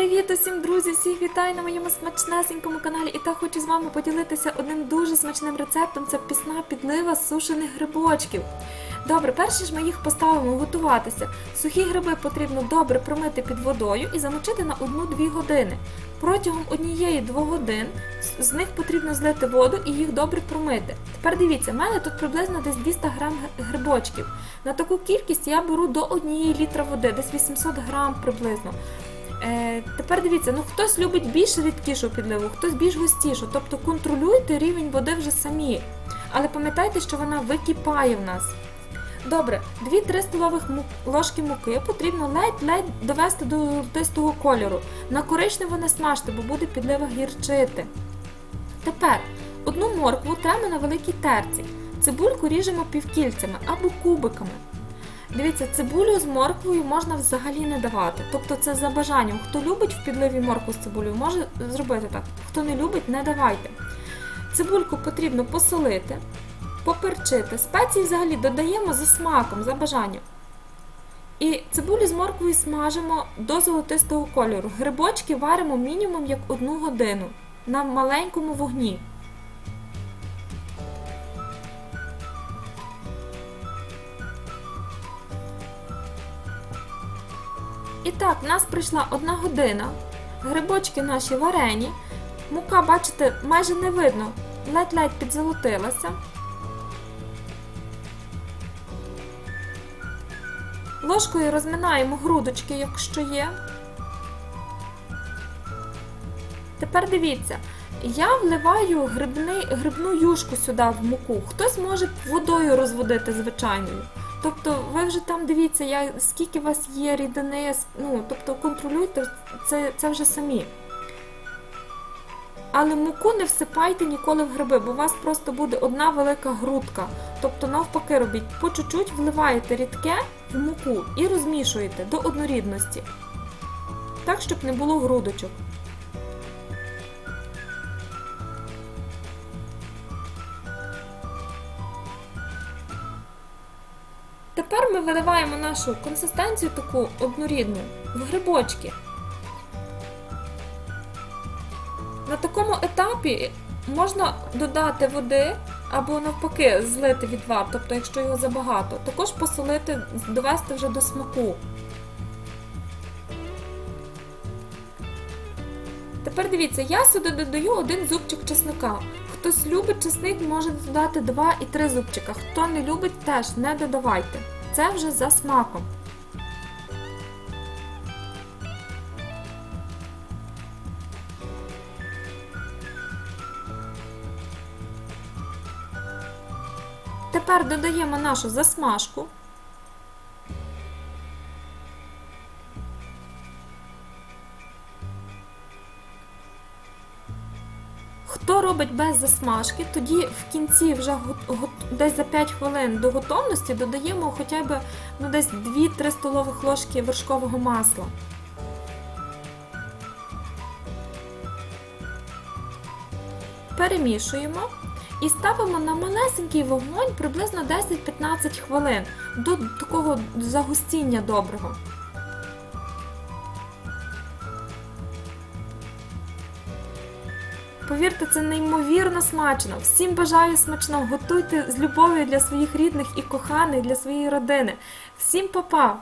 Привіт усім, друзі! Всіх вітаю на моєму смачнесенькому каналі. І так хочу з вами поділитися одним дуже смачним рецептом. Це пісна підлива з сушених грибочків. Добре, перше ж ми їх поставимо готуватися. Сухі гриби потрібно добре промити під водою і замочити на 1-2 години. Протягом однієї-двох годин з- з них потрібно злити воду і їх добре промити. Тепер дивіться, в мене тут приблизно десь 200 грам грибочків. На таку кількість я беру до 1 літра води, десь 800 грам приблизно. Е, тепер дивіться, ну хтось любить більш рідкішу підливу, хтось більш густішу. Тобто контролюйте рівень води вже самі. Але пам'ятайте, що вона википає в нас. Добре, 2-3 столових ложки муки потрібно ледь-ледь довести до золотистого кольору. На коричнево не смажте, бо буде підлива гірчити. Тепер одну моркву тремо на великій терці. Цибульку ріжемо півкільцями або кубиками. Дивіться, цибулю з морквою можна взагалі не давати. Тобто це за бажанням. Хто любить в підливі моркву з цибулею, може зробити так. Хто не любить, не давайте. Цибульку потрібно посолити, поперчити. Спеції взагалі додаємо за смаком, за бажанням. І цибулю з морквою смажимо до золотистого кольору. Грибочки варимо мінімум як одну годину на маленькому вогні. І так, в нас прийшла одна година. Грибочки наші варені. Мука, бачите, майже не видно, ледь-ледь підзолотилася. Ложкою розминаємо грудочки, якщо є. Тепер дивіться, я вливаю грибний, грибну юшку сюди в муку. Хтось може водою розводити звичайною. Тобто ви вже там дивіться, я, скільки у вас є рідини, ну, тобто контролюйте це, це вже самі. Але муку не всипайте ніколи в гриби, бо у вас просто буде одна велика грудка. Тобто навпаки робіть, по чуть-чуть вливаєте рідке в муку і розмішуєте до однорідності. Так, щоб не було грудочок. Тепер ми виливаємо нашу консистенцію таку однорідну в грибочки. На такому етапі можна додати води або навпаки злити відвар, тобто якщо його забагато, також посолити, довести вже до смаку. Тепер дивіться, я сюди додаю один зубчик чесника. Хтось любить чесник, може додати 2 і 3 зубчика. Хто не любить, теж не додавайте. Це вже за смаком. Тепер додаємо нашу засмажку. Хто робить без засмажки, тоді в кінці вже десь за 5 хвилин до готовності додаємо хоча б ну, десь 2-3 столових ложки вершкового масла. Перемішуємо і ставимо на малесенький вогонь приблизно 10-15 хвилин до такого загустіння доброго. Повірте, це неймовірно смачно. Всім бажаю смачного. Готуйте з любов'ю для своїх рідних і коханих, для своєї родини. Всім па-па!